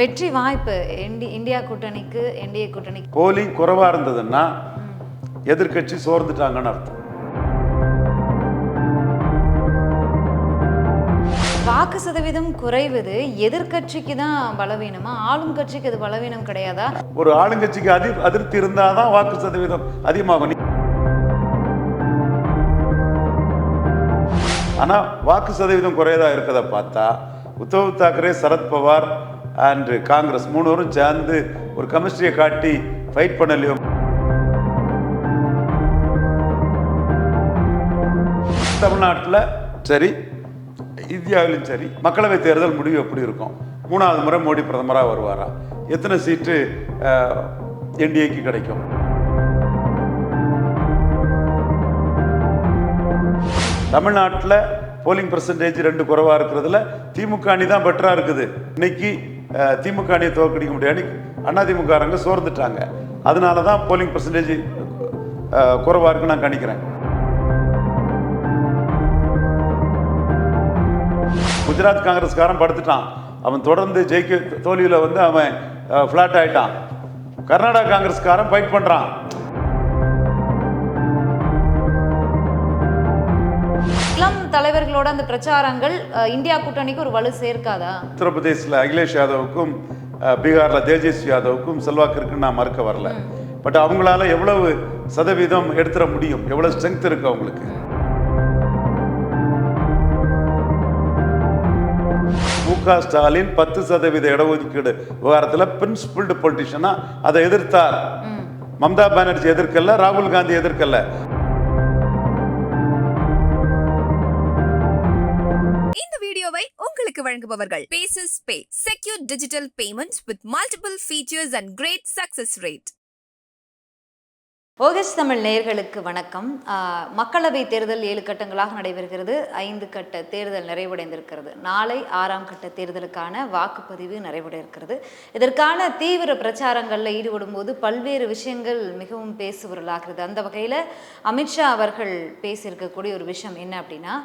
வெற்றி வாய்ப்பு Indi India கூட்டணிக்கு என்டிஏ கூட்டணிக்கு. போலிங் குறைவாக இருந்ததுன்னா எதிர்க்கட்சி சோர்ந்துட்டாங்கன்னு அர்த்தம். வாக்கு சதவீதம் குறைவது எதிர்க்கட்சிக்கு தான் பலவீனமா? ஆளும் கட்சிக்கு அது பலவீனம் கிடையாதா? ஒரு ஆளுங்கட்சிக்கு அதி அதிருப்தி இருந்தால் தான் வாக்கு சதவீதம் அதிகமாகும். ஆனால் வாக்கு சதவீதம் குறையதா இருக்கதை பார்த்தா உத்தவ் தாக்கரே சரத்பவார் அண்ட் காங்கிரஸ் மூணுவரும் சேர்ந்து ஒரு கெமிஸ்ட்ரியை காட்டி ஃபைட் பண்ணலையோ? தமிழ்நாட்டில் சரி இந்தியாவிலும் சரி மக்களவை தேர்தல் முடிவு எப்படி இருக்கும்? மூணாவது முறை மோடி பிரதமராக வருவாரா? எத்தனை சீட்டு என்டிஏக்கு கிடைக்கும்? தமிழ்நாட்டில் போலிங் பர்சன்டேஜ் ரெண்டு குறைவாக இருக்கிறதுல திமுக அணி தான் பெட்டராக இருக்குது. இன்னைக்கு திமுக அணியை தோற்கடிக்க முடியாது. அதிமுககாரங்க சோர்ந்துட்டாங்க. அதனால தான் போலிங் பர்சன்டேஜ் குறைவாக இருக்குன்னு நான் கணிக்கிறேன். குஜராத் காங்கிரஸ்காரன் படுத்துட்டான். அவன் தொடர்ந்து ஜெயிக்க தோல்வியில் வந்து அவன் ஃப்ளாட் ஆயிட்டான். கர்நாடகா காங்கிரஸ்காரன் ஃபைட் பண்ணுறான் தலைவர்களோட அந்த பிரச்சாரங்கள் இந்தியா கூட்டணிக்கு ஒரு வலு சேர்க்காதா? உத்தரப்பிரதேசில் அகிலேஷ் யாதவுக்கும் பீகாரில் தேஜஸ்வி யாதவுக்கும் செல்வாக்கு இருக்குன்னு நான் மறுக்க வரல. பட் அவங்களால எவ்வளவு சதவீதம் எடுத்துட முடியும்? எவ்வளவு ஸ்ட்ரென்த் இருக்கு அவங்களுக்கு? மு க ஸ்டாலின் பத்து சதவீத இடஒதுக்கீடு விவகாரத்தில் பிரின்சிபிள்டு பொலிட்டிஷனா அதை எதிர்த்தார். மம்தா பானர்ஜி எதிர்க்கல ராகுல் காந்தி எதிர்க்கல. வழங்குபவர்கள். Bases pay secure digital payments with multiple features and great success rate ஓகஸ் Tamil நேயர்களுக்கு வணக்கம். மக்களவை தேர்தல் ஏழு கட்டங்களாக நடைபெறுகிறது. ஐந்து கட்ட தேர்தல் நிறைவடைந்திருக்கிறது. நாளை ஆறாம் கட்ட தேர்தலுக்கான வாக்குப்பதிவு நிறைவடைய இருக்கிறது இதற்கான தீவிர பிரச்சாரங்களில் ஈடுபடும் போது பல்வேறு விஷயங்கள் மிகவும் பேசுபொருளாகிறது அந்த வகையில் அமித்ஷா அவர்கள் பேசியிருக்கக்கூடிய ஒரு விஷயம் என்ன அப்படின்னா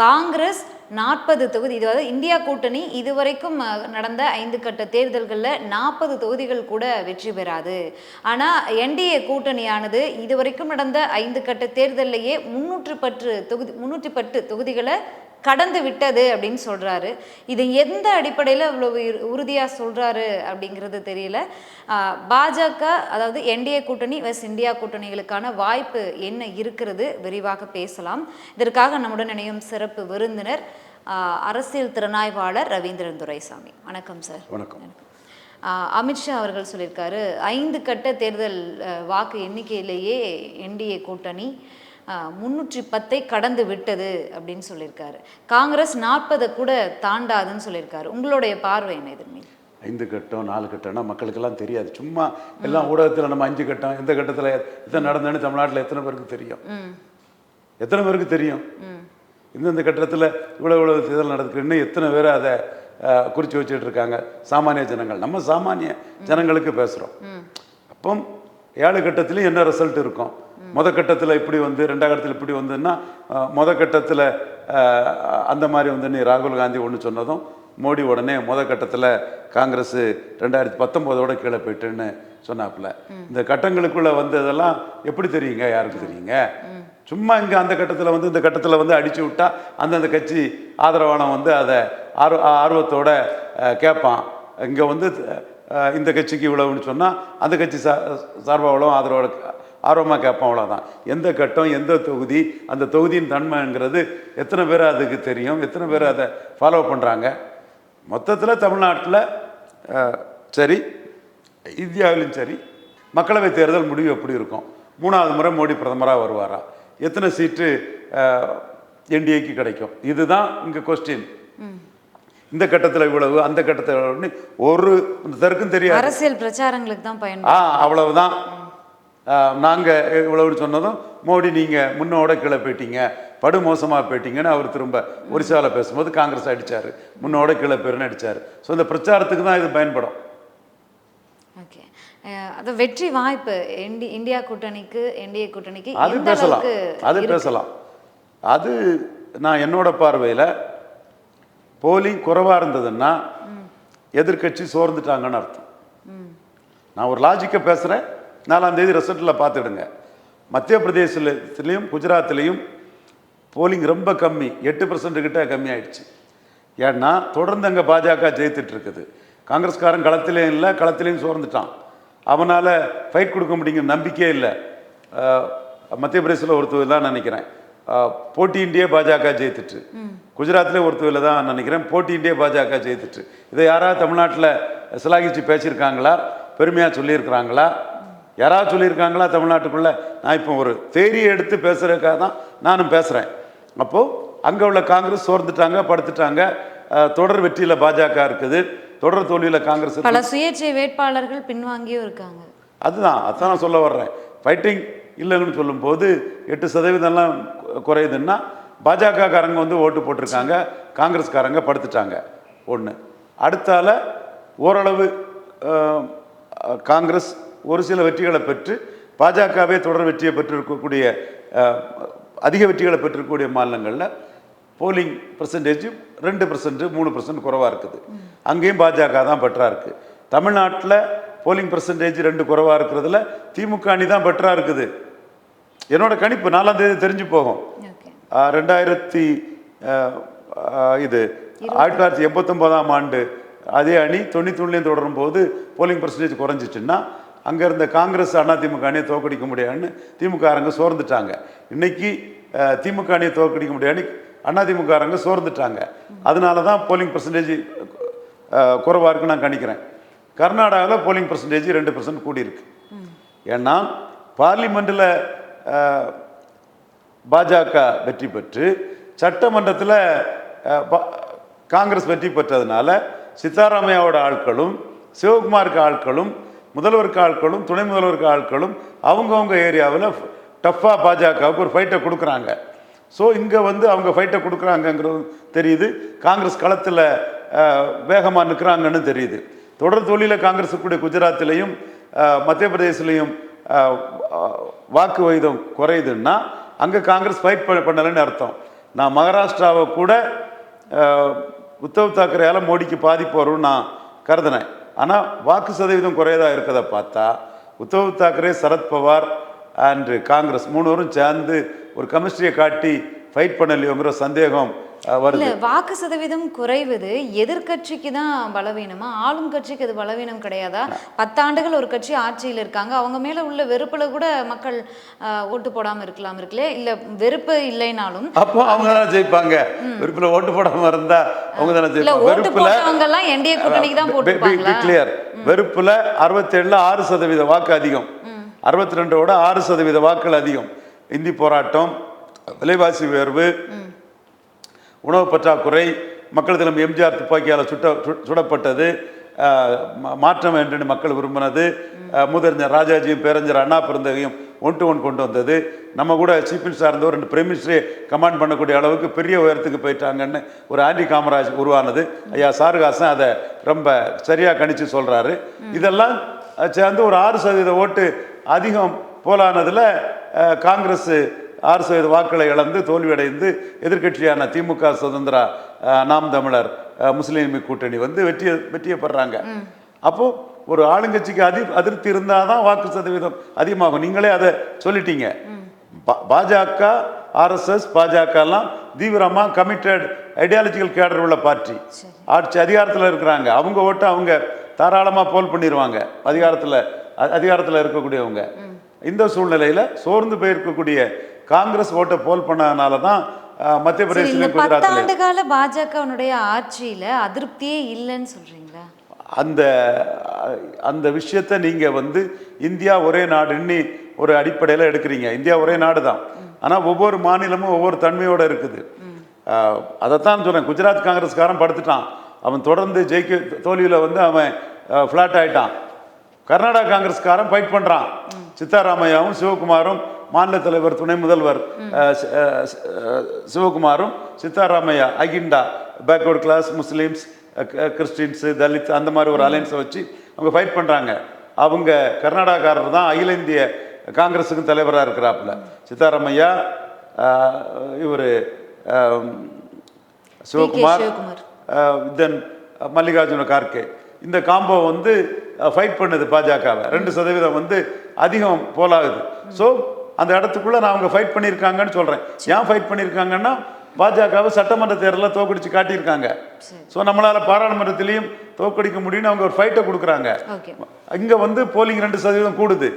காங்கிரஸ் நாற்பது தொகுதி இதுவாக இந்தியா கூட்டணி இதுவரைக்கும் நடந்த ஐந்து கட்ட தேர்தல்களில் நாற்பது தொகுதிகள் கூட வெற்றி பெறாது. ஆனால் என்டிஏ கூட்டணியானது இதுவரைக்கும் நடந்த ஐந்து கட்ட தேர்தல்லையே முன்னூற்று பத்து தொகுதி முன்னூற்றி பத்து தொகுதிகளை கடந்து விட்டது அப்படின்னு சொல்றாரு. இது எந்த அடிப்படையில் இவ்வளவு உறுதியாக சொல்றாரு அப்படிங்கிறது தெரியல. பாஜக அதாவது என்டிஏ கூட்டணி வெஸ் இந்தியா கூட்டணிகளுக்கான வாய்ப்பு என்ன இருக்கிறது விரிவாக பேசலாம். இதற்காக நம்முடன் இணையும் சிறப்பு விருந்தினர் அரசியல் திறனாய்வாளர் ரவீந்திரன் துரைசாமி. வணக்கம் சார். வணக்கம். அமித்ஷா அவர்கள் சொல்லியிருக்காரு ஐந்து கட்ட தேர்தல் வாக்கு எண்ணிக்கையிலேயே என்டிஏ கூட்டணி முன்னூற்றி பத்தை கடந்து விட்டது அப்படின்னு சொல்லியிருக்காரு. காங்கிரஸ் நாற்பதை கூட தாண்டாதுன்னு சொல்லியிருக்காரு. உங்களுடைய பார்வை என்ன இதன் மீது? ஐந்து கட்டம் நாலு கட்டம்னா மக்களுக்கெல்லாம் தெரியாது. சும்மா எல்லாம் ஊடகத்தில் நம்ம அஞ்சு கட்டம் எந்த கட்டத்தில் எத்தனை நடந்ததுன்னு தமிழ்நாட்டில் எத்தனை பேருக்கு தெரியும்? எத்தனை பேருக்கு தெரியும்? இந்தந்த கட்டத்தில் இவ்வளோ இவ்வளோ தேர்தல் நடக்குது இன்னும் எத்தனை பேர் அதை குறிச்சு வச்சுட்டு இருக்காங்க? சாமானிய ஜனங்கள். நம்ம சாமானிய ஜனங்களுக்கு பேசுகிறோம் அப்போ ஏழு கட்டத்துலையும் என்ன ரிசல்ட் இருக்கும்? முத கட்டத்தில் இப்படி வந்து ரெண்டாம் கட்டத்தில் இப்படி வந்துன்னா முத கட்டத்தில் அந்த மாதிரி வந்து நீ ராகுல் காந்தி ஒன்று சொன்னதும் மோடி உடனே முத கட்டத்தில் காங்கிரஸ் ரெண்டாயிரத்தி பத்தொம்போதோட கீழே போயிட்டுன்னு சொன்னாப்புல. இந்த கட்டங்களுக்குள்ள வந்ததெல்லாம் எப்படி தெரியுங்க? யாருக்கு தெரியுங்க? சும்மா இங்கே அந்த கட்டத்தில் வந்து இந்த கட்டத்தில் வந்து அடிச்சு விட்டா அந்தந்த கட்சி ஆதரவானம் வந்து அதை ஆர்வ ஆர்வத்தோட கேட்பான் இங்கே வந்து இந்த கட்சிக்கு இவ்வளவுன்னு சொன்னால் அந்த கட்சி சா சார்பாக இவ்வளோ ஆதரவோட ஆர்வமாக கேட்பான் அவ்வளோதான் எந்த கட்டம் எந்த தொகுதி அந்த தொகுதியின் தன்மைங்கிறது எத்தனை பேர் அதுக்கு தெரியும் எத்தனை பேர் அதை ஃபாலோ பண்ணுறாங்க மொத்தத்தில் தமிழ்நாட்டில் சரி இந்தியாவிலும் சரி மக்களவை தேர்தல் முடிவு எப்படி இருக்கும்? மூணாவது முறை மோடி பிரதமராக வருவாரா? எத்தனை சீட்டு என்டிஏக்கு கிடைக்கும்? இதுதான் இங்கே கொஸ்டின் இந்த கட்டத்தில் இவ்வளவு அந்த கட்டத்தில் ஒரு தருக்கும் தெரியாது. அரசியல் பிரச்சாரங்களுக்கு தான் பயன் ஆ அவ்வளவுதான். நாங்கள் இவ்வளவு சொன்னதும் மோடி நீங்கள் முன்னோட கீழே போயிட்டீங்க. படு மோசமாக போயிட்டீங்கன்னு அவர் திரும்ப ஒரிசாவில் பேசும்போது காங்கிரஸ் அடிச்சாரு. முன்னோட கீழே பேருன்னு அடிச்சாரு. ஸோ இந்த பிரச்சாரத்துக்கு தான் இது பயன்படும். ஓகே. அது வெற்றி வாய்ப்பு. என்டி இந்தியா கூட்டணிக்கு என்டிஏ கூட்டணிக்கு அது பேசலாம். அது? பேசலாம். அது நான் என்னோட பார்வையில் போலிங் குறைவாக இருந்ததுன்னா எதிர்க்கட்சி சோர்ந்துட்டாங்கன்னு அர்த்தம். நான் ஒரு லாஜிக்கை பேசுகிறேன் நாலாம் தேதி ரிசல்ட்டில் பார்த்துடுங்க. மத்திய பிரதேசத்துலேயும் குஜராத்லேயும் போலிங் ரொம்ப கம்மி. எட்டு பர்சன்ட் கிட்ட கம்மி ஆயிடுச்சு. ஏன்னா தொடர்ந்து அங்கே பாஜக ஜெயித்துட்டு இருக்குது. காங்கிரஸ்காரன் களத்திலையும் இல்லை களத்திலையும் சோர்ந்துட்டான். அவனால் ஃபைட் கொடுக்க முடியுங்கிற நம்பிக்கையே இல்லை. மத்திய பிரதேசத்தில் ஒரு தொகுதி தான் நினைக்கிறேன். அஹ், போட்டியின்றே பாஜக ஜெயித்துட்டு. குஜராத்லேயே ஒரு தொகுதியில் தான் நினைக்கிறேன். போட்டியின்றே பாஜக ஜெயித்துட்டு. இதை யாராவது தமிழ்நாட்டில் சிலாகிச்சு பேசியிருக்காங்களா? பெருமையாக சொல்லியிருக்கிறாங்களா? யாராவது சொல்லியிருக்காங்களா தமிழ்நாட்டுக்குள்ள? நான் இப்போ ஒரு தேரியை எடுத்து பேசுறதுக்காக தான் நானும் பேசுகிறேன் அப்போது அங்கே உள்ள காங்கிரஸ் சோர்ந்துட்டாங்க படுத்துட்டாங்க. தொடர் வெற்றியில் பாஜக இருக்குது. தொடர் தோல்வியில் காங்கிரஸ். பல சுயேட்சை வேட்பாளர்கள் பின்வாங்கியும் இருக்காங்க. அதுதான் அதான் நான் சொல்ல வர்றேன். ஃபைட்டிங் இல்லைன்னு சொல்லும்போது எட்டு சதவீதம்லாம் குறையுதுன்னா பாஜக காரங்க வந்து ஓட்டு போட்டிருக்காங்க காங்கிரஸ்காரங்க படுத்துட்டாங்க. ஒன்று அடுத்தால ஓரளவு காங்கிரஸ் ஒரு சில வெற்றிகளை பெற்று பாஜகவே தொடர் வெற்றியை பெற்றிருக்கக்கூடிய அதிக வெற்றிகளை பெற்றிருக்கக்கூடிய மாநிலங்களில் போலிங் பர்சன்டேஜ் ரெண்டு பர்சன்ட் மூணு பர்சன்ட் குறைவாக இருக்குது. அங்கேயும் பாஜக தான் பெட்டராக இருக்குது தமிழ்நாட்டில் போலிங் பர்சன்டேஜ் ரெண்டு குறைவாக இருக்கிறதுல திமுக அணி தான் பெட்டராக இருக்குது. என்னோட கணிப்பு நாலாம் தேதி தெரிஞ்சு போகும். ரெண்டாயிரத்தி இது ஆயிரத்தி தொள்ளாயிரத்தி எண்பத்தொம்போதாம் ஆண்டு அதே அணி தொண்ணூத்தொன்னுலேயும் தொடரும் போது போலிங் பர்சன்டேஜ் குறைஞ்சிச்சுன்னா அங்கே இருந்த காங்கிரஸ் அதிமுக அணியை தோக்கடிக்க முடியாதுன்னு திமுககாரங்க சோர்ந்துட்டாங்க. இன்னைக்கு திமுக அணியை தோக்கடிக்க முடியாதுன்னு அதிமுககாரங்க சோர்ந்துட்டாங்க. அதனால தான் போலிங் பர்சன்டேஜ் குறைவாக இருக்குன்னு நான் கணிக்கிறேன். கர்நாடகாவில் போலிங் பர்சன்டேஜ் ரெண்டு பர்சன்ட் கூடியிருக்கு. ஏன்னா பார்லிமெண்ட்டில் பாஜக வெற்றி பெற்று சட்டமன்றத்தில் காங்கிரஸ் வெற்றி பெற்றதுனால சித்தாராமையாவோட ஆட்களும் சிவகுமாருக்கு ஆட்களும் முதல்வருக்கு ஆட்களும் துணை முதல்வருக்கு ஆட்களும் அவங்கவுங்க ஏரியாவில் டஃப்பாக பாஜகவுக்கு ஒரு ஃபைட்டை கொடுக்குறாங்க. ஸோ இங்கே வந்து அவங்க ஃபைட்டை கொடுக்குறாங்கங்கிறது தெரியுது. காங்கிரஸ் களத்தில் வேகமாக நிற்கிறாங்கன்னு தெரியுது. தொடர் தொழில காங்கிரஸ் கூடிய குஜராத்திலையும் மத்திய பிரதேசிலையும் வாக்கு விகிதம் குறையுதுன்னா அங்கே காங்கிரஸ் ஃபைட் பண்ணலைன்னு அர்த்தம். நான் மகாராஷ்டிராவை கூட உத்தவ் தாக்கரேயால் மோடிக்கு பாதிப்பு வரும்னு நான் கருதினேன். ஆனால் வாக்கு சதவீதம் குறையதாக இருக்கிறத பார்த்தா உத்தவ் தாக்கரே சரத்பவார் அண்டு காங்கிரஸ் மூணுவரும் சேர்ந்து ஒரு கெமிஸ்ட்ரியை காட்டி ஃபைட் பண்ணலையோங்கிற சந்தேகம் வருது. வாக்கு சதவீதம் குறைவது எதிர்க்கட்சிக்கு தான் பலவீனமா? ஆளும் கட்சிக்கு அது பலவீனம் கிடையாதா? பத்தாண்டுகள் ஒரு கட்சி ஆட்சியில் இருக்காங்க. அவங்க மேல உள்ள வெறுப்புல கூட மக்கள் ஓட்டு போடாம இருக்கலாம் இருக்குல்ல? இல்ல வெறுப்பு இல்லைனாலும் அப்போ அவங்க தானே ஜெயிப்பாங்க. வெறுப்புல ஓட்டு போடாம இருந்தா அவங்க தானே ஜெயிப்பாங்க. வெறுப்புல போட்டவங்க எல்லாம் என்டிஏ கூட்டணிக்கு தான் போட்டுப்பாங்களா கிளியர் வெறுப்புல அறுபத்தேழுல ஆறு சதவீத வாக்கு அதிகம். அறுபத்தி ரெண்டோட ஆறு சதவீத வாக்குகள் அதிகம். இந்தி போராட்டம் விலைவாசி உயர்வு உணவு பற்றாக்குறை மக்கள் தினம் எம்ஜிஆர் துப்பாக்கியால் சுட்ட சு- சுடப்பட்டது மா- மாற்றம் வேண்டும் மக்கள் விரும்பினது முதறிஞர் ராஜாஜியும் பேரறிஞர் அண்ணா பிறந்தகையும் ஒன் டு ஒன் கொண்டு வந்தது. நம்ம கூட சீஃப் மினிஸ்டர் இருந்தவர் ரெண்டு பிரைம் மினிஸ்டரே கமாண்ட் பண்ணக்கூடிய அளவுக்கு பெரிய உயரத்துக்கு போயிட்டாங்கன்னு ஒரு ஆண்டி காமராஜ் உருவானது. ஐயா சாருகாசன் அதை ரொம்ப சரியாக கணிச்சு சொல்கிறாரு இதெல்லாம் சேர்ந்து ஒரு ஆறு சதவீத ஓட்டு அதிகம் போலானதில் காங்கிரஸ் ஆறு சதவீத வாக்களை இழந்து தோல்வியடைந்து எதிர்க்கட்சியான திமுக சுதந்திரா நாம் தமிழர் முஸ்லீம் கூட்டணி வந்து வெற்றியை வெற்றியை பெறாங்க அப்போ ஒரு ஆளுங்கட்சிக்கு அதி அதிருப்தி இருந்தால் தான் வாக்கு சதவீதம் அதிகமாகும். நீங்களே அதை சொல்லிட்டீங்க. பாஜக ஆர்எஸ்எஸ் பாஜகலாம் தீவிரமாக கமிட்டட் ஐடியாலஜிக்கல் கேடர் உள்ள பார்ட்டி ஆட்சி அதிகாரத்தில் இருக்கிறாங்க. அவங்க ஓட்டை அவங்க தாராளமாக போல் பண்ணிடுவாங்க அதிகாரத்தில் அதிகாரத்தில் இருக்கக்கூடியவங்க. இந்த சூழ்நிலையில் சோர்ந்து போயிருக்கக்கூடிய காங்கிரஸ் ஓட்டை போல் பண்ணதுனால தான் மத்திய பிரதேசலையும் குஜராத்லையும் பத்தாண்டு கால பாஜகவினுடைய ஆட்சியில அதிருப்தியே இல்லைன்னு சொல்றீங்களா? அந்த அந்த விஷயத்தை நீங்கள் வந்து இந்தியா ஒரே நாடுன்னு ஒரு அடிப்படையில் எடுக்கிறீங்க. இந்தியா ஒரே நாடு தான். ஆனால் ஒவ்வொரு மாநிலமும் ஒவ்வொரு தன்மையோடு இருக்குது. அதைத்தான் சொல்கிறேன் குஜராத் காங்கிரஸ்காரன் படுத்துட்டான். அவன் தொடர்ந்து ஜெயிக்க தோல்வியில் வந்து அவன் ஃப்ளாட் ஆயிட்டான். கர்நாடகா காங்கிரஸ்காரன் ஃபைட் பண்ணுறான் சித்தாராமையாவும் சிவகுமாரும் மாநில தலைவர் துணை முதல்வர் சிவகுமாரும் Siddaramaiah AHINDA backward class Muslims Christians Dalit அந்த மாதிரி ஒரு அலைன்ஸை வச்சு அவங்க ஃபைட் பண்ணுறாங்க அவங்க கர்நாடகாக்காரர் தான் அகில இந்திய காங்கிரஸுக்கு தலைவராக இருக்கிறாப்புல. சித்தாராமையா இவர் சிவகுமார். தென் மல்லிகார்ஜுன கார்கே. இந்த காம்போ வந்து ஃபைட் பண்ணுது பாஜகவை. ரெண்டு சதவீதம் வந்து அதிகம் போலாகுது. ஸோ அந்த இடத்துக்குள்ள நான் அவங்க ஃபைட் பண்ணியிருக்காங்கன்னு சொல்றேன். ஏன் ஃபைட் பண்ணியிருக்காங்கன்னா பாஜகவை சட்டமன்ற தேர்தலில் தோக்கடிச்சு காட்டியிருக்காங்க. ஸோ நம்மளால பாராளுமன்றத்திலையும் தோக்கடிக்க முடியும்னு அவங்க ஒரு ஃபைட்டை கொடுக்குறாங்க. இங்க வந்து போலிங் ரெண்டு சதவீதம் கூடுது.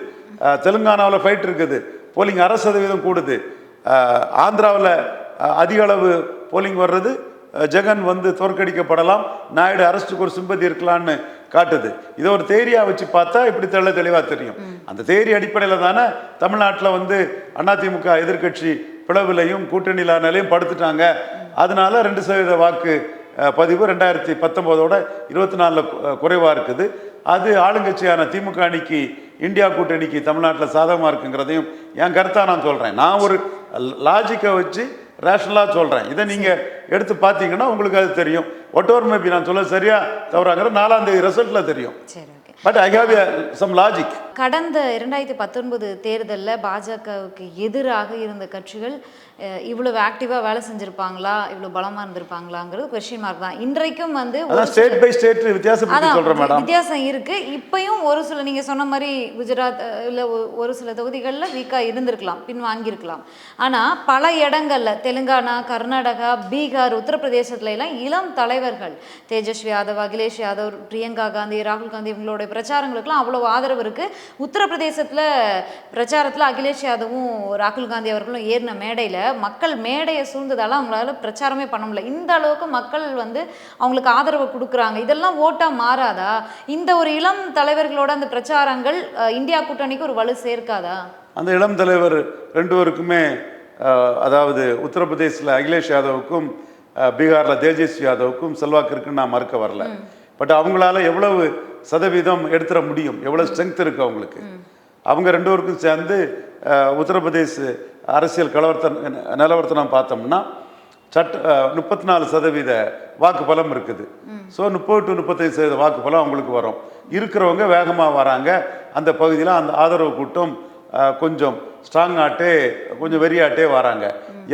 தெலுங்கானாவுல ஃபைட் இருக்குது. போலிங் அரை சதவீதம் கூடுது. ஆந்திராவுல அதிக அளவு போலிங் வர்றது. ஜெகன் வந்து தோற்கடிக்கப்படலாம். நாயுடு அரசுக்கு ஒரு சிம்பதி இருக்கலாம்னு காட்டுது. இதை ஒரு தேரியா வச்சு பார்த்தா இப்படி தெள்ள தெளிவா தெரியும். அந்த தேரி அடிப்படையில் தானே தமிழ்நாட்டில் வந்து அதிமுக எதிர்க்கட்சி பிளவுலையும் கூட்டணியிலானாலையும் படுத்துட்டாங்க. அதனால ரெண்டு சதவீத வாக்கு பதிவு ரெண்டாயிரத்தி பத்தொம்போதோட இருபத்தி நாலில் குறைவாக இருக்குது. அது ஆளுங்கட்சியான திமுக அணிக்கு இந்தியா கூட்டணிக்கு தமிழ்நாட்டில் சாதகமாக இருக்குங்கிறதையும் என் கருத்தாக நான் சொல்கிறேன் நான் ஒரு லாஜிக்கை வச்சு ரேஷனலாக சொல்கிறேன் இதை நீங்கள் எடுத்து பார்த்தீங்கன்னா உங்களுக்கு அது தெரியும். ஒட்டோர் மேபி நான் சொல்ல சரியா தவறாங்கிற நாலாம் தேதி ரிசல்ட்டில் தெரியும். But I have some logic கடந்த இரண்டாயிரத்தி பத்தொன்பது தேர்தலில் பாஜகவுக்கு எதிராக இருந்த கட்சிகள் இவ்வளவு ஆக்டிவாக வேலை செஞ்சிருப்பாங்களா இவ்வளவு பலமா இருந்திருப்பாங்களாங்கிறது கொஸ்டின் மார்க் தான். இன்றைக்கும் வந்து ஸ்டேட் பை ஸ்டேட் மேடம் வித்தியாசம் இருக்கு. இப்பயும் ஒரு சில நீங்க சொன்ன மாதிரி குஜராத் இல்ல ஒரு சில தொகுதிகளில் வீக்கா இருந்திருக்கலாம் பின் வாங்கியிருக்கலாம். ஆனா பல இடங்கள்ல தெலுங்கானா கர்நாடகா பீகார் உத்தரப்பிரதேசத்துல எல்லாம் இளம் தலைவர்கள் தேஜஸ்வி யாதவ் அகிலேஷ் யாதவ் பிரியங்கா காந்தி ராகுல் காந்தி இவங்களுடைய பிரச்சாரங்களுக்குலாம் அவ்வளவு ஆதரவு இருக்கு. உத்தரப்பிரதேசத்துல பிரச்சாரத்துல அகிலேஷ் யாதவும் ராகுல் காந்தி அவர்களும் ஏறின மேடையில மக்கள் மேடையை சூழ்ந்ததால அவங்களால பிரச்சாரமே பண்ண முடியல. இந்த அளவுக்கு மக்கள் வந்து அவங்களுக்கு ஆதரவு கொடுக்குறாங்க. இதெல்லாம் ஓட்டா மாறாதா? இந்த ஒரு இளம் தலைவர்களோட அந்த பிரச்சாரங்கள் இந்தியா கூட்டணிக்கு ஒரு வலு சேர்க்காதா? அந்த இளம் தலைவர் ரெண்டு பேருக்குமே அஹ், அதாவது உத்தரப்பிரதேசில் அகிலேஷ் யாதவுக்கும் பீகார்ல தேஜஸ்வி யாதவுக்கும் செல்வாக்கு இருக்குன்னு நான் மறுக்க வரல. பட் அவங்களால எவ்வளவு சதவீதம் எடுத்துட முடியும்? எவ்வளவு ஸ்ட்ரென்த் இருக்கு அவங்களுக்கு? அவங்க ரெண்டு பேருக்கும் சேர்ந்து உத்தரப்பிரதேச அரசியல் கலவரத்தை நிலவரத்தை பார்த்தோம்னா சட்ட முப்பத்தி நாலு சதவீத வாக்கு பலம் இருக்குது ஸோ முப்பது டு முப்பத்தைந்து சதவீத வாக்கு பலம் அவங்களுக்கு வரும். இருக்கிறவங்க வேகமாக வராங்க. அந்த பகுதியில் அந்த ஆதரவு கூட்டம் கொஞ்சம் ஸ்ட்ராங் ஆட்டே கொஞ்சம் வெறியாட்டே வராங்க.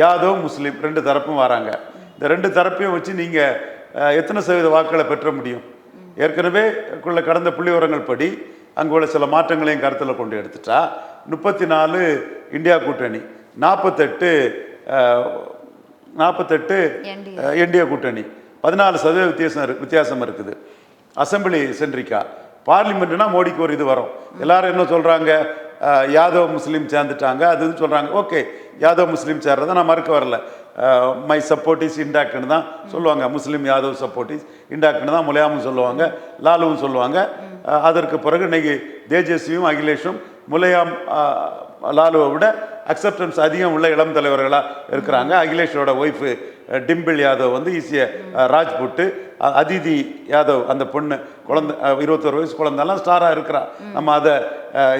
யாதவ் முஸ்லீம் ரெண்டு தரப்பும் வராங்க. இந்த ரெண்டு தரப்பையும் வச்சு நீங்கள் எத்தனை சதவீத வாக்குகளை பெற்ற முடியும்? ஏற்கனவே உள்ள கடந்த புள்ளி விவரங்கள் படி அங்கே உள்ள சில மாற்றங்களையும் கருத்தில் கொண்டு எடுத்துட்டா. முப்பத்தி நாலு இந்தியா கூட்டணி நாற்பத்தெட்டு நாற்பத்தெட்டு. என்டிஏ. கூட்டணி பதினாலு சதவீத வித்தியாசம் வித்தியாசம் இருக்குது. அசெம்பிளி சென்ட்ரிக்கா பார்லிமெண்ட்னா மோடிக்கு ஒரு இது வரும். எல்லாரும் என்ன சொல்றாங்க? அஹ், யாதவ் முஸ்லீம் சேர்ந்துட்டாங்க அது இது சொல்றாங்க. ஓகே யாதவ் முஸ்லீம் சேர்றதை நான் மறுக்க வரல. மை சப்போர்ட் இஸ் தான் சொல்லுவாங்க. முஸ்லீம் யாதவ் சப்போர்ட் இஸ் தான் முலையாமும் சொல்லுவாங்க லாலுவும் சொல்லுவாங்க. அதற்கு பிறகு இன்னைக்கு தேஜஸ்வியும் அகிலேஷும் முலையாம் லாலுவை விட அக்செப்டன்ஸ் அதிகம் உள்ள இளம் தலைவர்களாக இருக்கிறாங்க. அகிலேஷோட ஒய்ஃபு டிம்பிள் யாதவ் வந்து ஈஸிய ராஜ்புட்டு அதிதி யாதவ் அந்த பொண்ணு குழந்த இருபத்தொரு வயசு குழந்தெல்லாம் ஸ்டாராக இருக்கிறா. நம்ம அதை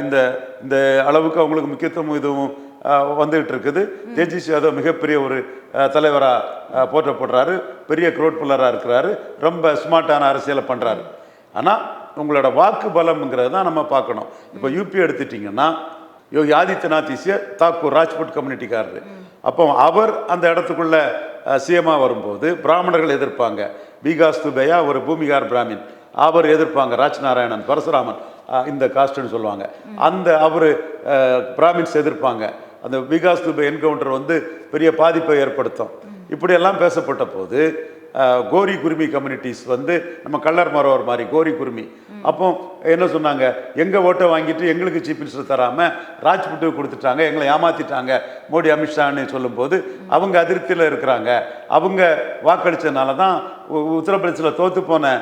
இந்த இந்த அளவுக்கு அவங்களுக்கு முக்கியத்துவம் இதுவும் வந்துகிட்டு இருக்குது. தேஜஸ்வி யாதவ் மிகப்பெரிய ஒரு தலைவராக போற்றப்படுறாரு. பெரிய க்ரோட் புல்லராக இருக்கிறாரு. ரொம்ப ஸ்மார்ட்டான அரசியலை பண்ணுறாரு ஆனால் உங்களோட வாக்கு பலம்ங்கிறது தான் நம்ம பார்க்கணும். இப்போ யூபி எடுத்துட்டிங்கன்னா யோகி ஆதித்யநாத் இசிய தாக்கூர் ராஜ்புட் கம்யூனிட்டிக்காரரு. அப்போ அவர் அந்த இடத்துக்குள்ள சிஎமாக வரும்போது பிராமணர்கள் எதிர்ப்பாங்க. பீகாஸ் துபையா ஒரு பூமிகார் பிராமின். அவர் எதிர்ப்பாங்க ராஜ் நாராயணன் பரசுராமன் இந்த காஸ்ட்னு சொல்லுவாங்க. அந்த அவர் பிராமின்ஸ் எதிர்ப்பாங்க. அந்த விகாஸ் துபே என்கவுண்டர் வந்து பெரிய பாதிப்பை ஏற்படுத்தும். இப்படியெல்லாம் பேசப்பட்ட போது கோரி குருமி கம்யூனிட்டிஸ் வந்து நம்ம கல்லர் மரவர் மாதிரி கோரி குருமி. அப்போ என்ன சொன்னாங்க? எங்கள் ஓட்டை வாங்கிட்டு எங்களுக்கு சீஃப் மினிஸ்டர் தராமல் ராஜ்புட்டு கொடுத்துட்டாங்க எங்களை ஏமாத்திட்டாங்க மோடி அமித்ஷான்னு சொல்லும்போது அவங்க அதிருப்தியில் இருக்கிறாங்க. அவங்க வாக்களிச்சதுனால தான் உத்தரப்பிரதேசத்தில் தோற்று போன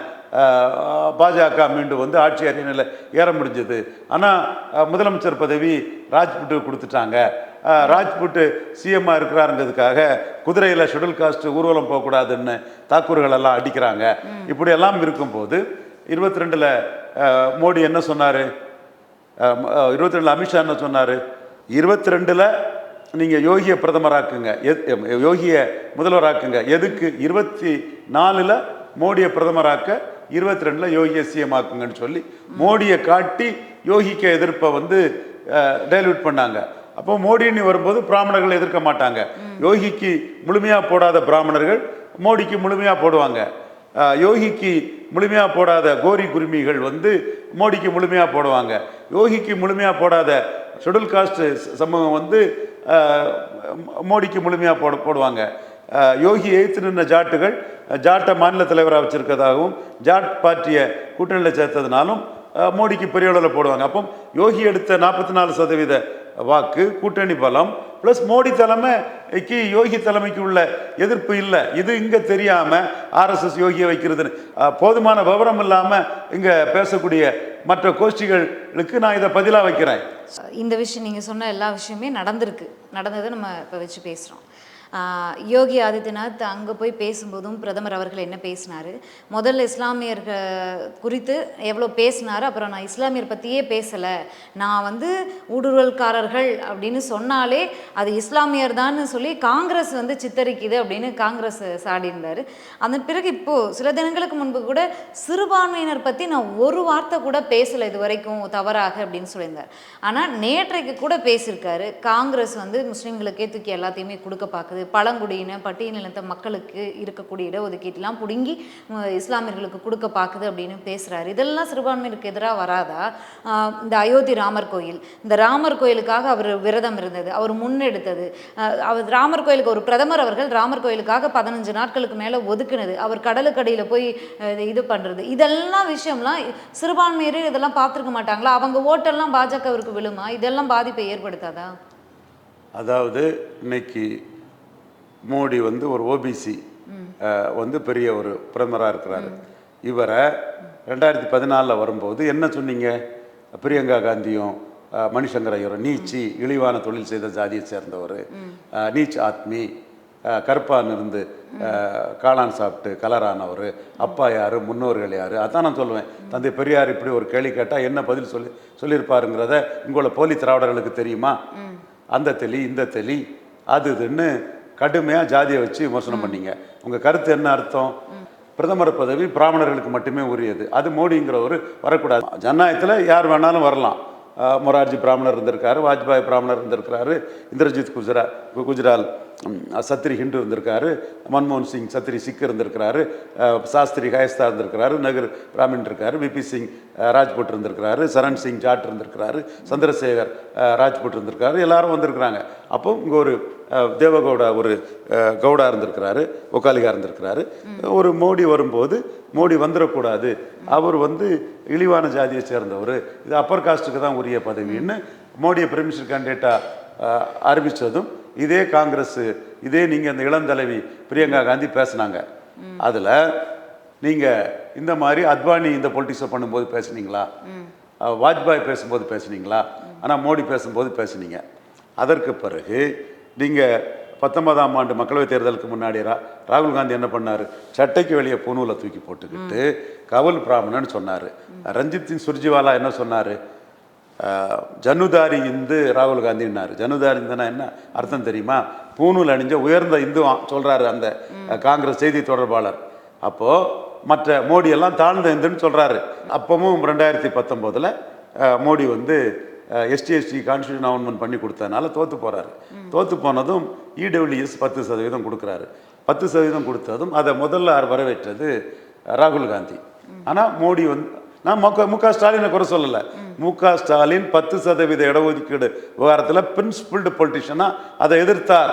பாஜக மீண்டும் வந்து ஆட்சி அரியணையில் ஏற முடிஞ்சது. ஆனால் முதலமைச்சர் பதவி ராஜ்புட்டுக்கு கொடுத்துட்டாங்க. ராஜ்புட்டு சிஎம்மாக இருக்கிறாருங்கிறதுக்காக குதிரையில் ஷெடியூல் காஸ்ட் ஊர்வலம் போகக்கூடாதுன்னு தாக்கூர்கள் எல்லாம் அடிக்கிறாங்க. இப்படி எல்லாம் இருக்கும்போது இருபத்தி ரெண்டில் மோடி என்ன சொன்னார்? இருபத்தி ரெண்டில் அமித்ஷா என்ன சொன்னார்? இருபத்தி ரெண்டில் நீங்கள் யோகியை பிரதமராக்குங்க யோகியை முதல்வராக்குங்க எதுக்கு? இருபத்தி நாலில் மோடியை பிரதமராக்க இருபத்தி ரெண்டில் யோகியை சிஎம் ஆக்குங்கன்னு சொல்லி மோடியை காட்டி யோகிக்கு எதிர்ப்பை வந்து டைல்யூட் பண்ணாங்க. அப்போ மோடின்னு வரும்போது பிராமணர்கள் எதிர்க்க மாட்டாங்க. யோகிக்கு முழுமையாக போடாத பிராமணர்கள் மோடிக்கு முழுமையாக போடுவாங்க. யோகிக்கு முழுமையாக போடாத கோரி குருமிகள் வந்து மோடிக்கு முழுமையாக போடுவாங்க. யோகிக்கு முழுமையாக போடாத ஷெடியூல் காஸ்ட் சமூகம் வந்து மோடிக்கு முழுமையாக போட போடுவாங்க. யோகி எழுத்து நின்ற ஜாட்டுகள் ஜாட்டை மாநில தலைவராக வச்சிருக்கதாகவும் ஜாட் பார்ட்டியை கூட்டணியில் சேர்த்ததுனாலும் மோடிக்கு பெரிய அளவில் போடுவாங்க. அப்போ யோகி எடுத்த நாற்பத்தி நாலு சதவீத வாக்கு கூட்டணி பலம் ப்ளஸ் மோடி தலைமைக்கு யோகி தலைமைக்கு உள்ள எதிர்ப்பு இல்லை. இது இங்கே தெரியாமல் ஆர்எஸ்எஸ் யோகியை வைக்கிறதுன்னு. போதுமான விவரம் இல்லாமல் இங்கே பேசக்கூடிய மற்ற கோஷ்டிகளுக்கு நான் இதை பதிலாக வைக்கிறேன். இந்த விஷயம் நீங்கள் சொன்ன எல்லா விஷயமே நடந்திருக்கு. நடந்ததை நம்ம இப்போ வச்சு பேசுகிறோம் யோகி ஆதித்யநாத் அங்கே போய் பேசும்போதும் பிரதமர் அவர்கள் என்ன பேசினார்? முதல்ல இஸ்லாமியர்கள் குறித்து எவ்வளோ பேசினார்? அப்புறம் நான் இஸ்லாமியர் பற்றியே பேசலை. நான் வந்து ஊடுருவல்காரர்கள் அப்படின்னு சொன்னாலே அது இஸ்லாமியர் தான் சொல்லி காங்கிரஸ் வந்து சித்தரிக்குது அப்படின்னு காங்கிரஸ் சாடியிருந்தார். அதன் பிறகு இப்போது சில தினங்களுக்கு முன்பு கூட சிறுபான்மையினர் பற்றி நான் ஒரு வார்த்தை கூட பேசலை இது வரைக்கும் தவறாக அப்படின்னு சொல்லியிருந்தார். ஆனால் நேற்றைக்கு கூட பேசியிருக்காரு. காங்கிரஸ் வந்து முஸ்லீம்களுக்கே தூக்கி எல்லாத்தையுமே கொடுக்க பார்க்குது பழங்குடியின பட்டியலினத்த மக்களுக்கு இருக்கக்கூடிய இடஒதுக்கீட்டெலாம் பிடுங்கி இஸ்லாமியர்களுக்கு கொடுக்க பார்க்குது அப்படின்னு பேசுகிறாரு இதெல்லாம் சிறுபான்மையினருக்கு எதிராக வராதா? இந்த அயோத்தி ராமர் கோயில். இந்த ராமர் கோயிலுக்காக அவர் விரதம் இருந்தது அவர் முன்னெடுத்தது. அவர் ராமர் கோயிலுக்கு ஒரு பிரதமர் அவர்கள் ராமர் கோயிலுக்காக பதினஞ்சு நாட்களுக்கு மேலே ஒதுக்குனது. அவர் கடலுக்கடியில் போய் இது பண்ணுறது இதெல்லாம் விஷயம்லாம் சிறுபான்மையரே இதெல்லாம் பார்த்துருக்க மாட்டாங்களா? அவங்க ஓட்டெல்லாம் பாஜகவிற்கு விழுமா? இதெல்லாம் பாதிப்பை ஏற்படுத்தாதா? அதாவது இன்னைக்கு மோடி வந்து ஒரு ஓபிசி வந்து பெரிய ஒரு பிரதமராக இருக்கிறாரு. இவரை ரெண்டாயிரத்தி பதினாலில் வரும்போது என்ன சொன்னீங்க? பிரியங்கா காந்தியும் மணிசங்கர் ஐயரும் நீச்சி இழிவான தொழில் செய்த ஜாதியை சேர்ந்தவர். நீச் ஆத்மி கருப்பான் இருந்து காளான் சாப்பிட்டு கலரானவர். அப்பா யார்? முன்னோர்கள் யார்? அதான் நான் சொல்லுவேன். தந்தை பெரியார் இப்படி ஒரு கேள்வி கேட்டால் என்ன பதில் சொல்லி சொல்லியிருப்பாருங்கிறத உங்களோட போலி திராவிடர்களுக்கு தெரியுமா? அந்த தெளி இந்த தெளி அது இதுன்னு கடுமையாக ஜாதியை வச்சு விமர்சனம் பண்ணீங்க. உங்கள் கருத்து என்ன அர்த்தம்? பிரதமர் பதவி பிராமணர்களுக்கு மட்டுமே உரியது. அது மோடிங்கிறவர் வரக்கூடாது. ஜனநாயகத்தில் யார் வேணாலும் வரலாம். மொரார்ஜி பிராமணர் இருந்திருக்காரு வாஜ்பாய் பிராமணர் இருந்திருக்கிறாரு இந்திரஜித் குஜரா குஜ்ரால். சத்ரி ஹிண்டு இருந்திருக்காரு மன்மோகன் சிங் சத்ரி சிக் இருந்திருக்கிறாரு சாஸ்திரி ஹயஸ்தா இருந்திருக்கிறாரு நகர் பிராமின் இருக்காரு விபி சிங் ராஜ்புட் இருந்திருக்கிறாரு சரண் சிங் ஜாட் இருந்திருக்கிறாரு சந்திரசேகர் ராஜ்புட் இருந்திருக்காரு எல்லாரும் வந்திருக்கிறாங்க. அப்போ இங்கே ஒரு தேவகவுடா ஒரு கவுடா இருந்திருக்கிறாரு ஒக்காலிகா இருந்திருக்கிறாரு. ஒரு மோடி வரும்போது மோடி வந்துடக்கூடாது அவர் வந்து இழிவான ஜாதியை சேர்ந்தவர். இது அப்பர் காஸ்ட்டுக்கு தான் உரிய பதவின்னு மோடியை பிரைமினிஸ்டர் கேண்டிடேட்டாக அறிவித்ததும் இதே காங்கிரஸ் இதே நீங்கள் அந்த இளந்தலைவி பிரியங்கா காந்தி பேசுனாங்க. அதில் நீங்கள் இந்த மாதிரி அத்வானி இந்த பொலிட்டிக்ஸை பண்ணும்போது பேசுனீங்களா? வாஜ்பாய் பேசும்போது பேசுனீங்களா? ஆனால் மோடி பேசும்போது பேசுனீங்க. அதற்கு பிறகு நீங்கள் பத்தொன்பதாம் ஆண்டு மக்களவைத் தேர்தலுக்கு முன்னாடி ரா ராகுல் காந்தி என்ன பண்ணார்? சட்டைக்கு வெளியே பூணூலை தூக்கி போட்டுக்கிட்டு கவல் பிராமணன் சொன்னார். ரஞ்சித் சிங் சுர்ஜிவாலா என்ன சொன்னார்? ஜனுதாரி இந்து ராகுல் காந்தின்னாரு. ஜனுதாரி இந்துனா என்ன அர்த்தம் தெரியுமா? பூணூல் அணிஞ்ச உயர்ந்த இந்துவான் சொல்றாரு அந்த காங்கிரஸ் செய்தி தொடர்பாளர். அப்போ மற்ற மோடி எல்லாம் தாழ்ந்த இந்துன்னு சொல்றாரு. அப்பவும் ரெண்டாயிரத்தி பத்தொம்போதில் மோடி வந்து எஸ்டி எஸ்டி கான்ஸ்டியூஷன் அமெண்ட்மெண்ட் பண்ணி கொடுத்ததுனால தோத்து போறாரு. தோத்து போனதும் இடபிள்யூஎஸ் பத்து சதவீதம் கொடுக்குறாரு. பத்து சதவீதம் கொடுத்ததும் அதை முதல்ல வரவேற்றது ராகுல் காந்தி. ஆனால் மோடி வந்து நான் மு க- மு க ஸ்டாலினை குறை சொல்லலை. மு க ஸ்டாலின் பத்து சதவீத இடஒதுக்கீடு விவகாரத்தில் பிரின்சிபிள்டு பொலிட்டிஷனா அதை எதிர்த்தார்.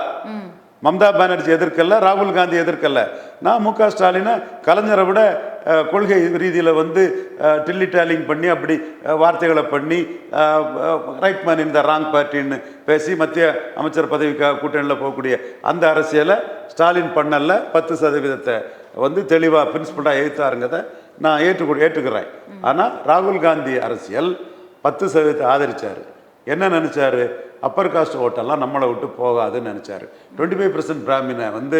மம்தா பானர்ஜி எதிர்க்கல ராகுல் காந்தி எதிர்க்கல. நான் மு க ஸ்டாலினை கலைஞரை விட கொள்கை ரீதியில் வந்து டில்லி டேலிங் பண்ணி அப்படி வார்த்தைகளை பண்ணி ரைட் மேன் இந்த ராங் பார்ட்டின்னு பேசி மத்திய அமைச்சர் பதவிக்காக கூட்டணியில் போகக்கூடிய அந்த அரசியலை ஸ்டாலின் பண்ணல பத்து சதவீதத்தை வந்து தெளிவாக பிரின்சிபலாக எதிர்த்தாருங்கிறத நான் ஏற்று ஏற்றுக்கிறேன். ஆனால் ராகுல் காந்தி அரசியல் பத்து சதவீதத்தை ஆதரித்தார் என்ன நினச்சாரு? அப்பர் காஸ்ட் ஓட்டெல்லாம் நம்மளை விட்டு போகாதுன்னு நினச்சாரு. டுவெண்ட்டி ஃபைவ் பர்சன்ட் பிராமினை வந்து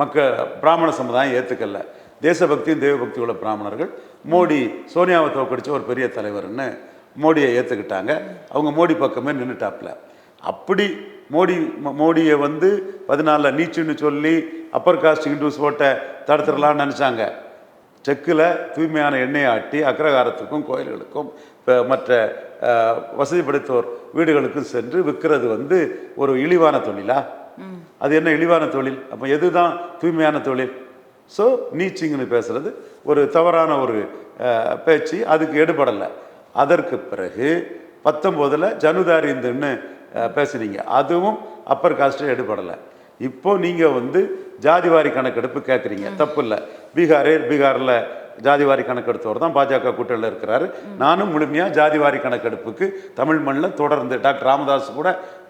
மக்க பிராமண சமுதாயம் ஏற்றுக்கல தேசபக்தியும் தெய்வபக்தி உள்ள பிராமணர்கள். மோடி சோனியாவை தோக்கடிச்ச ஒரு பெரிய தலைவர்னு மோடியை ஏற்றுக்கிட்டாங்க அவங்க மோடி பக்கமே நின்றுட்டாப்புல அப்படி மோடி மோடியை வந்து பதினாலில் நீச்சுன்னு சொல்லி அப்பர் காஸ்ட் ஹிந்துஸ் ஓட்டை தடுத்துடலாம்னு நினச்சாங்க. செக்கில் தூய்மையான எண்ணெயை ஆட்டி அக்ரகாரத்துக்கும் கோயில்களுக்கும் மற்ற வசதி படைத்தோர் வீடுகளுக்கும் சென்று விற்கிறது வந்து ஒரு இழிவான தொழிலா? அது என்ன இழிவான தொழில்? அப்போ எதுதான் தூய்மையான தொழில்? ஸோ நீச்சிங்னு பேசுறது ஒரு தவறான ஒரு பேச்சு அதுக்கு எடுபடலை. அதற்கு பிறகு பத்தொம்போதில் ஜனுதாரி இந்துன்னு அஹ், பேசுனீங்க. அதுவும் அப்பர் காஸ்ட்டு எடுபடலை. இப்போ நீங்கள் வந்து ஜாதிவாரி கணக்கெடுப்பு கேட்குறீங்க தப்பு இல்லை. பீகாரே பீகாரில் ஜாதிவாரி கணக்கெடுத்தவர் தான் பாஜக கூட்டணியில் இருக்கிறாரு. நானும் முழுமையாக ஜாதிவாரி கணக்கெடுப்புக்கு தமிழ் மண்ணில் தொடர்ந்து டாக்டர் ராமதாஸ் கூட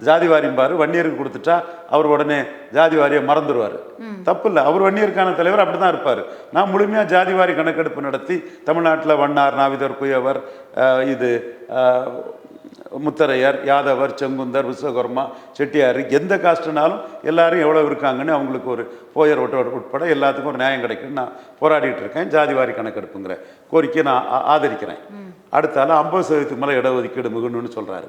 ஜாதிவாரிம்பார் வன்னியருக்கு கொடுத்துட்டா அவர் உடனே ஜாதிவாரியை மறந்துடுவார் தப்பு இல்லை அவர் வன்னியருக்கான தலைவர் அப்படி தான் இருப்பார். நான் முழுமையாக ஜாதிவாரி கணக்கெடுப்பு நடத்தி தமிழ்நாட்டில் வண்ணார் நாவிதர் குயவர் இது முத்தரையர் யாதவர் செங்குந்தர் விஸ்வகர்மா செட்டியார் எந்த காஸ்ட்னாலும் எல்லாரும் எவ்வளோ இருக்காங்கன்னு அவங்களுக்கு ஒரு போயர் உட்பட உட்பட எல்லாத்துக்கும் ஒரு நியாயம் கிடைக்குன்னு நான் போராடிட்டு இருக்கேன். ஜாதிவாரி கணக்கெடுப்புங்கிற கோரிக்கையை நான் ஆதரிக்கிறேன். அடுத்தால ஐம்பது சதவீதத்துக்கு மேலே இடஒதுக்கீடு மிகுணும்னு சொல்கிறாரு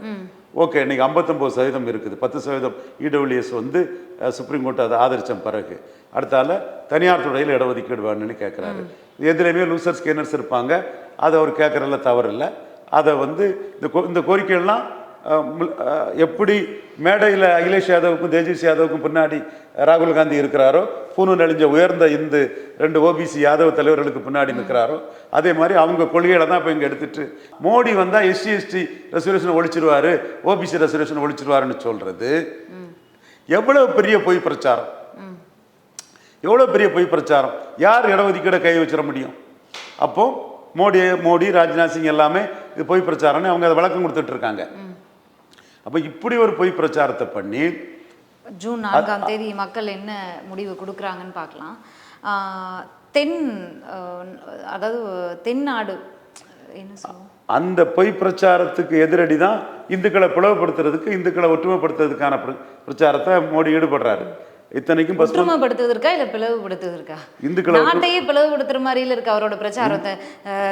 ஓகே இன்னைக்கு ஐம்பத்தொம்போது சதவீதம் இருக்குது. பத்து சதவீதம் இடபிள்யூஎஸ் வந்து அஹ், சுப்ரீம் கோர்ட் அதை ஆதரித்த பிறகு அடுத்தால தனியார் துறையில் இடஒதுக்கீடு வேணும்னு கேட்குறாரு எதுலேயுமே லூசர்ஸ் கெய்னர்ஸ் இருப்பாங்க. அதை அவர் கேட்குறதுல தவறு இல்லை அதை வந்து இந்த கோ இந்த அஹ், எப்படி மேடையில் அகிலேஷ் யாதவுக்கும் தேஜஸ்வி யாதவுக்கும் பின்னாடி ராகுல் காந்தி இருக்கிறாரோ பூனு நெளிஞ்ச உயர்ந்த இந்து ரெண்டு ஓபிசி யாதவ் தலைவர்களுக்கு பின்னாடி நிற்கிறாரோ அதே மாதிரி அவங்க கொள்கைகளை தான் இப்போ இங்கே எடுத்துட்டு மோடி வந்தால் எஸ்சி எஸ்டி ரெசர்வேஷன் ஒழிச்சிருவாரு ஓபிசி ரெசர்வேஷன் ஒழிச்சிருவாருன்னு சொல்கிறது எவ்வளவு பெரிய பொய் பிரச்சாரம்? எவ்வளோ பெரிய பொய் பிரச்சாரம்? யார் இடஒதுக்கீடை கை வச்சிட முடியும்? அப்போ மோடி மோடி ராஜ்நாத் சிங் எல்லாமே இது பொய் பிரச்சாரம்னு அவங்க அதை விளக்கம் கொடுத்துட்டு இருக்காங்க அப்போ இப்படி ஒரு பொய் பிரச்சாரத்தை பண்ணி ஜூன் நான்காம் தேதி மக்கள் என்ன முடிவு கொடுக்குறாங்கன்னு பார்க்கலாம். தென் அதாவது தென்னாடு என்ன சொல்லுவோம்? அந்த பொய் பிரச்சாரத்துக்கு எதிரடி தான் இந்துக்களை பிளவுபடுத்துறதுக்கு இந்துக்களை ஒற்றுமைப்படுத்துறதுக்கான பிர- பிரச்சாரத்தை மோடி ஈடுபடுறாரு. இத்தனைக்கும் ஒற்றுமைப்படுத்துவதற்கா இல்ல பிளவுபடுத்துவதற்கா? இந்துக்களை நாட்டையே பிளவுபடுத்துற மாதிரில இருக்கு அவரோட பிரச்சாரத்தை.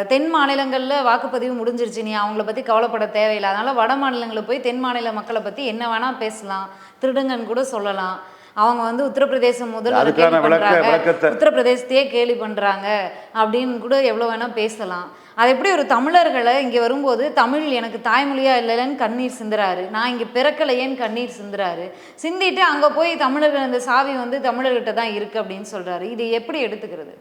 தென் மாநிலங்கள்ல வாக்குப்பதிவு முடிஞ்சிருச்சு. நீ அவங்கள பத்தி கவலைப்பட தேவையில்லை. அதனால வட மாநிலங்களை போய் தென் மாநில மக்களை பத்தி என்ன வேணா பேசலாம். திருடுங்கன்னு கூட சொல்லலாம். அவங்க வந்து உத்தரப்பிரதேசம் முதல் அதுக்கான விளக்க- விளக்கத்தை- உத்தரப்பிரதேசத்தையே கேலி பண்றாங்க. அப்படின்னு கூட எவ்வளவு வேணா பேசலாம். அது எப்படி ஒரு தமிழர்களை இங்க வரும்போது தமிழ் எனக்கு தாய்மொழியா இல்லைன்னு கண்ணீர் சிந்துறாரு. நான் இங்க பிறக்கலையேன்னு கண்ணீர் சிந்துறாரு. சிந்திட்டு அங்க போய் தமிழர்கள் அந்த சாவி வந்து தமிழர்கிட்ட தான் இருக்கு அப்படின்னு சொல்றாரு. இது எப்படி எடுத்துக்கிறது?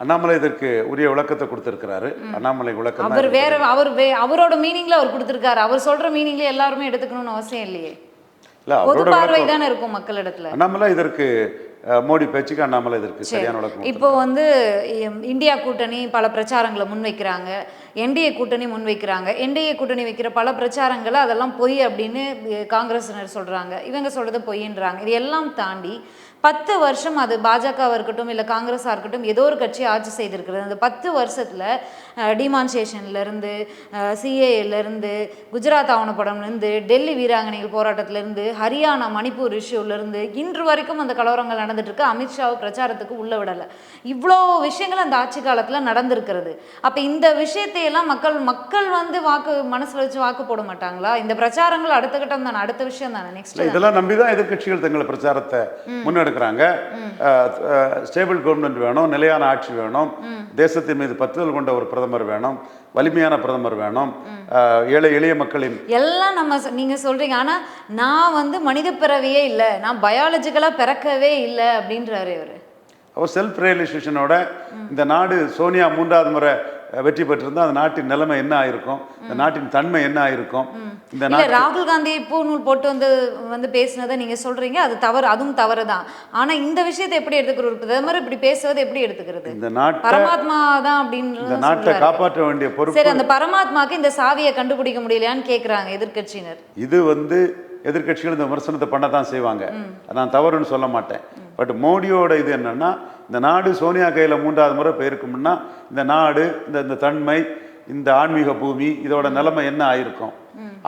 அண்ணாமலை இதற்கு உரிய விளக்கத்தை கொடுத்திருக்கிறாரு. அண்ணாமலை விளக்கம் அவர் வேற அவர் வே அவரோட மீனிங்ல அவர் கொடுத்திருக்காரு. அவர் சொல்ற மீனிங்ல எல்லாருமே எடுத்துக்கணும்னு அவசியம் இல்லையே. இல்ல பொது அவரோட பார்வை தானே இருக்கும் மக்களிடத்துல. அண்ணாமலை இதற்கு மோடி பேச்சுக்கு அண்ணாமலை இதற்கு சரியான இப்போ வந்து இந்தியா கூட்டணி பல பிரச்சாரங்களை முன்வைக்கிறாங்க. என்டிஏ கூட்டணி முன்வைக்கிறாங்க. என்டிஏ கூட்டணி வைக்கிற பல பிரச்சாரங்களை அதெல்லாம் பொய் அப்படின்னு காங்கிரஸினர் சொல்கிறாங்க இவங்க சொல்கிறது பொய்ன்றாங்க. இது எல்லாம் தாண்டி பத்து வருஷம் அது பாஜகவாக இருக்கட்டும் இல்லை காங்கிரஸாக இருக்கட்டும் ஏதோ ஒரு கட்சி ஆட்சி செய்திருக்கிறது. அந்த பத்து வருஷத்தில் டிமான்ஸ்ட்ரேஷன்லேருந்து சிஏஏலேருந்து குஜராத் ஆவணப்படம்லேருந்து டெல்லி வீராங்கனைகள் போராட்டத்திலேருந்து ஹரியானா மணிப்பூர் இஷ்யூலேருந்து இன்று வரைக்கும் அந்த கலவரங்கள் நடந்துட்டுருக்கு அமித்ஷாவை பிரச்சாரத்துக்கு உள்ள விடலை. இவ்வளோ விஷயங்கள் அந்த ஆட்சி காலத்தில் நடந்திருக்கிறது. அப்போ இந்த விஷயத்தை விஷயத்தையெல்லாம் மக்கள் மக்கள் வந்து வாக்கு மனசில் வச்சு வாக்கு போட மாட்டாங்களா? இந்த பிரச்சாரங்கள் அடுத்த கட்டம் தானே அடுத்த விஷயம் தானே நெக்ஸ்ட் இதெல்லாம் நம்பி தான் எதிர்க்கட்சிகள் தங்கள் பிரச்சாரத்தை முன்னெடுக்கிறாங்க. ஸ்டேபிள் கவர்மெண்ட் வேணும் நிலையான ஆட்சி வேணும். தேசத்தின் மீது பற்றுதல் கொண்ட ஒரு பிரதமர் வேணும். வலிமையான பிரதமர் வேணும். ஏழை எளிய மக்களின் எல்லாம் நம்ம நீங்க சொல்றீங்க. ஆனா நான் வந்து மனித பிறவியே இல்லை. நான் பயாலஜிக்கலா பிறக்கவே இல்லை அப்படின்றாரு அவர் செல்ஃப் ரியலைசேஷனோட இந்த நாடு சோனியா மூன்றாவது முறை வெற்றி பெற்றிருந்தா அந்த நாட்டின் நிலைமை என்ன ஆயிருக்கும்? இந்த நாட்டின் தன்மை என்ன ஆயிருக்கும்? இந்த நாட்டு ராகுல் காந்தி பூநூல் போட்டு வந்து வந்து பேசினதை நீங்க சொல்றீங்க. அது தவறு அதுவும் தவறு தான் ஆனா இந்த விஷயத்தை எப்படி எடுத்துக்கிறது? பிரதமர் இப்படி பேசுவதை எப்படி எடுத்துக்கிறது? இந்த நாட்டை பரமாத்மா தான் இந்த அப்படின்னு நாட்டை சொல்றாரு. காப்பாற்ற வேண்டிய பொறுப்பு சரி அந்த பரமாத்மாக்கு இந்த சாவியை கண்டுபிடிக்க முடியலையான்னு கேக்குறாங்க எதிர்க்கட்சியினர். இது வந்து எதிர்க்கட்சிகள் இந்த விமர்சனத்தை பண்ண தான் செய்வாங்க. நான் தவறுன்னு சொல்ல மாட்டேன். பட் மோடியோட இது என்னன்னா இந்த நாடு சோனியா கையில் மூன்றாவது முறை போயிருக்கும்னா இந்த நாடு இந்த இந்த தன்மை இந்த ஆன்மீக பூமி இதோட நிலைமை என்ன ஆயிருக்கும்?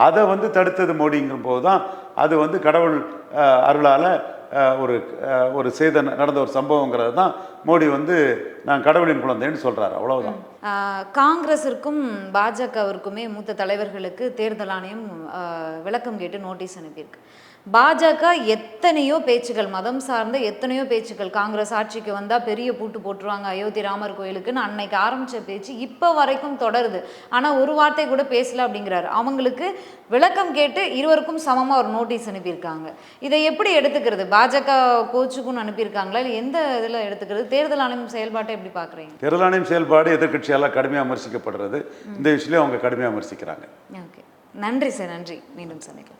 அதை வந்து தடுத்தது மோடிங்கும் போது தான் அது வந்து கடவுள் அருளால ஒரு ஒரு செய்த நடந்த ஒரு சம்பவங்கிறது தான் மோடி வந்து நான் கடவுளின் குழந்தைன்னு சொல்கிறார் அவ்வளோதான் காங்கிரஸிற்கும் பாஜகவிற்குமே மூத்த தலைவர்களுக்கு தேர்தல் ஆணையம் விளக்கம் கேட்டு நோட்டீஸ் அனுப்பியிருக்கு. பாஜக எத்தனையோ பேச்சுகள் மதம் சார்ந்த எத்தனையோ பேச்சுக்கள் காங்கிரஸ் ஆட்சிக்கு வந்தால் பெரிய பூட்டு போட்டுருவாங்க அயோத்தி ராமர் கோயிலுக்குன்னு அன்னைக்கு ஆரம்பித்த பேச்சு இப்போ வரைக்கும் தொடருது. ஆனால் ஒரு வார்த்தை கூட பேசல அப்படிங்கிறாரு. அவங்களுக்கு விளக்கம் கேட்டு இருவருக்கும் சமமாக ஒரு நோட்டீஸ் அனுப்பியிருக்காங்க. இதை எப்படி எடுத்துக்கிறது? பாஜக கோச்சுக்குன்னு அனுப்பியிருக்காங்களா? இல்லை எந்த இதில் எடுத்துக்கிறது? தேர்தல் ஆணையம் செயல்பாட்டை எப்படி பார்க்குறீங்க தேர்தல் ஆணையம் செயல்பாடு எதிர்க்கட்சியால் கடுமையாக விமர்சிக்கப்படுறது. இந்த விஷயத்தையும் அவங்க கடுமையாக விமர்சிக்கிறாங்க. ஓகே. நன்றி சார். நன்றி. மீண்டும் சந்திக்கலாம்.